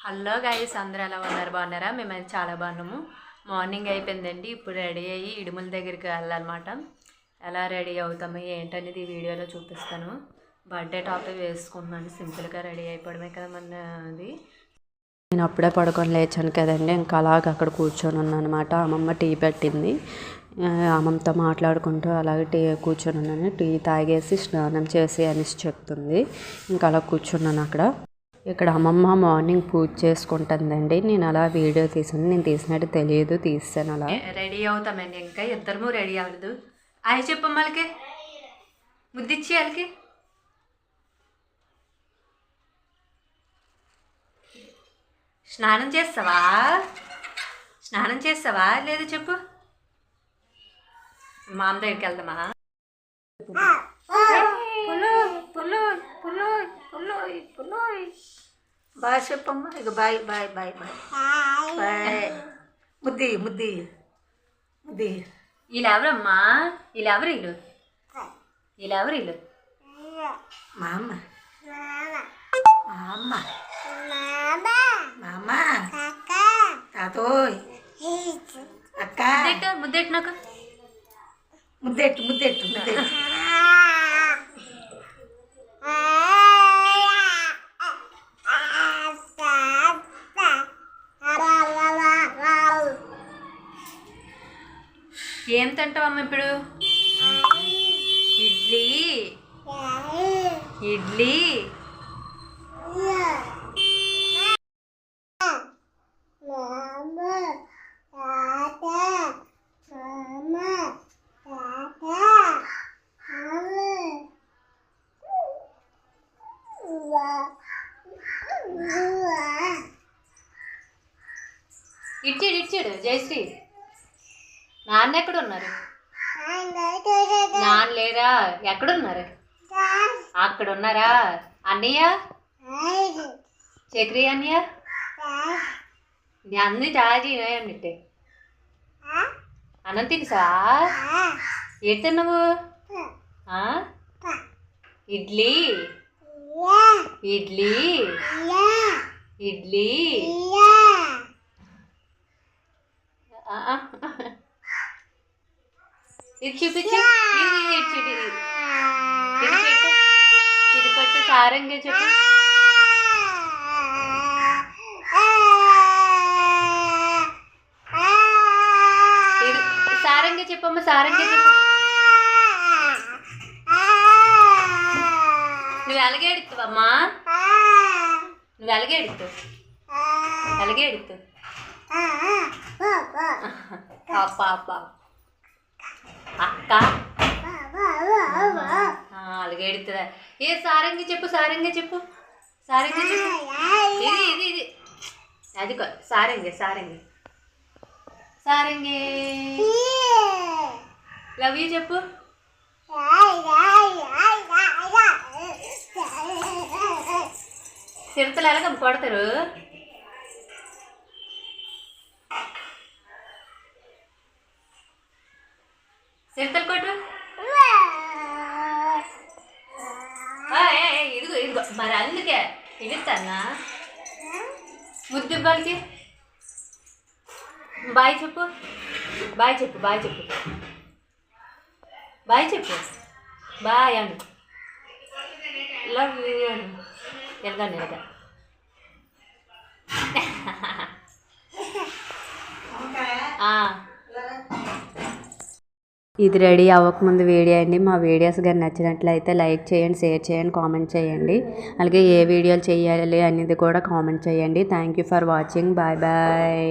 Hello guys అందరూ ఎలా ఉన్నారు? బాగున్నారా? మేమైతే చాలా బాగున్నాము. మార్నింగ్ అయిపోయిందండి ఇప్పుడు రెడీ అయ్యి ఇడుముల దగ్గరికి వెళ్ళాలన్నమాట. ఎలా రెడీ అవుతాము ఏంటనేది ఈ వీడియోలో చూపిస్తాను. బర్త్డే టాప్ వేసుకుంటున్నాను సింపుల్గా రెడీ అయిపోవడమే కదా మన అది నేను అప్పుడే పడుకొని లేచాను కదండి ఇంకా అలాగ అక్కడ కూర్చొని ఉన్నాను అనమాట అమ్మమ్మ టీ పెట్టింది. అమ్మమ్మతో మాట్లాడుకుంటూ అలాగే టీ కూర్చొని ఉన్నాను. టీ తాగేసి స్నానం చేసి అనేసి చెప్తుంది. ఇంకా అలా కూర్చున్నాను అక్కడ. ఇక్కడ అమ్మమ్మ మార్నింగ్ పూజ చేసుకుంటుందండి. నేను అలా వీడియో తీసాను నేను తీసినట్టు తెలియదు. తీసాను అలా. రెడీ అవుతామండి ఇంకా. ఇద్దరము రెడీ అవ్వదు. అవి చెప్పమ్మ వాళ్ళకి. ముద్దిచ్చి వాళ్ళకి. స్నానం చేస్తావా? స్నానం చేస్తావా? లేదు చెప్పు. మా అమ్మ దగ్గరికి వెళ్దామా? బాయ్ చెప్పమ్మా. ఇక bye bye bye bye. Bye. ముద్ది ముద్ది ముద్ది. వీళ్ళు ఎవరమ్మా? వీళ్ళు ఎవరు వీళ్ళు? వీళ్ళు ఎవరు వీళ్ళు? మా అమ్మ. మా అమ్మ. మా అమ్మ తాతోయ్. అక్క. ముద్దెట్టు ముద్దెట్టు నాకు. ముద్దెట్టు ముద్దెట్టు ముద్దెట్టు. ఏం తింటావమ్మ ఇప్పుడు? ఇడ్లీ. ఇడ్లీ. ఇడ్చిడు ఇడ్చిడు జయశ్రీ నాన్న ఎక్కడ ఉన్నారు నాన్న లేరా? ఎక్కడున్నారు? అక్కడ ఉన్నారా అన్నయ్య? చక్రి అన్నయ్య? అన్ని తాగి అన్నిట్టే. అన్నం తినసా? ఏంటి తిన్నావు? ఇడ్లీ? ఇడ్లీ? ఇడ్లీ ఆ, ఆ. ఇది చూపించు ఇది ఇది ఇటు చూడు, ఇది. ఇది పెట్టు ఇది పెట్టు సారంగా చెప్పు ఇది సారంగా చెప్పమ్మ సారంగా చెప్పు నువ్వు ఎలాగేడుతావమ్మా నువ్వు ఎలాగేడుతావు ఎలాగేడుతావు అప్ప అప్ప అక్క? అలాగే ఎడుతుందా ఏ సారంగి చెప్పు సారంగి చెప్పు. సారంగి చెప్పు. ఇది ఇది ఇది. అది సారంగి సారంగి. సారంగి. లవ్ యూ చెప్పు. చిరుతలు ఎలాగ కొడతారు. చిరుతలు కొట్టు. ఇదిగో ఇదిగో. మరి అందుకే ఇడుతానా ముద్దు ఇవ్వాలికి. బాయ్ చెప్పు. బాయ్ చెప్పు బాయ్ చెప్పు. బాయ్ చెప్పు. బాయ్ అను. లవ్ యూ అను ఎలాగా ఆ. ఇది రెడీ అవ్వకముందు వీడియో అండి. మా వీడియోస్ కానీ నచ్చినట్లయితే లైక్ చేయండి షేర్ చేయండి కామెంట్ చేయండి. అలాగే ఏ వీడియోలు చేయాలి అనేది కూడా కామెంట్ చేయండి. Thank you for watching. Bye bye.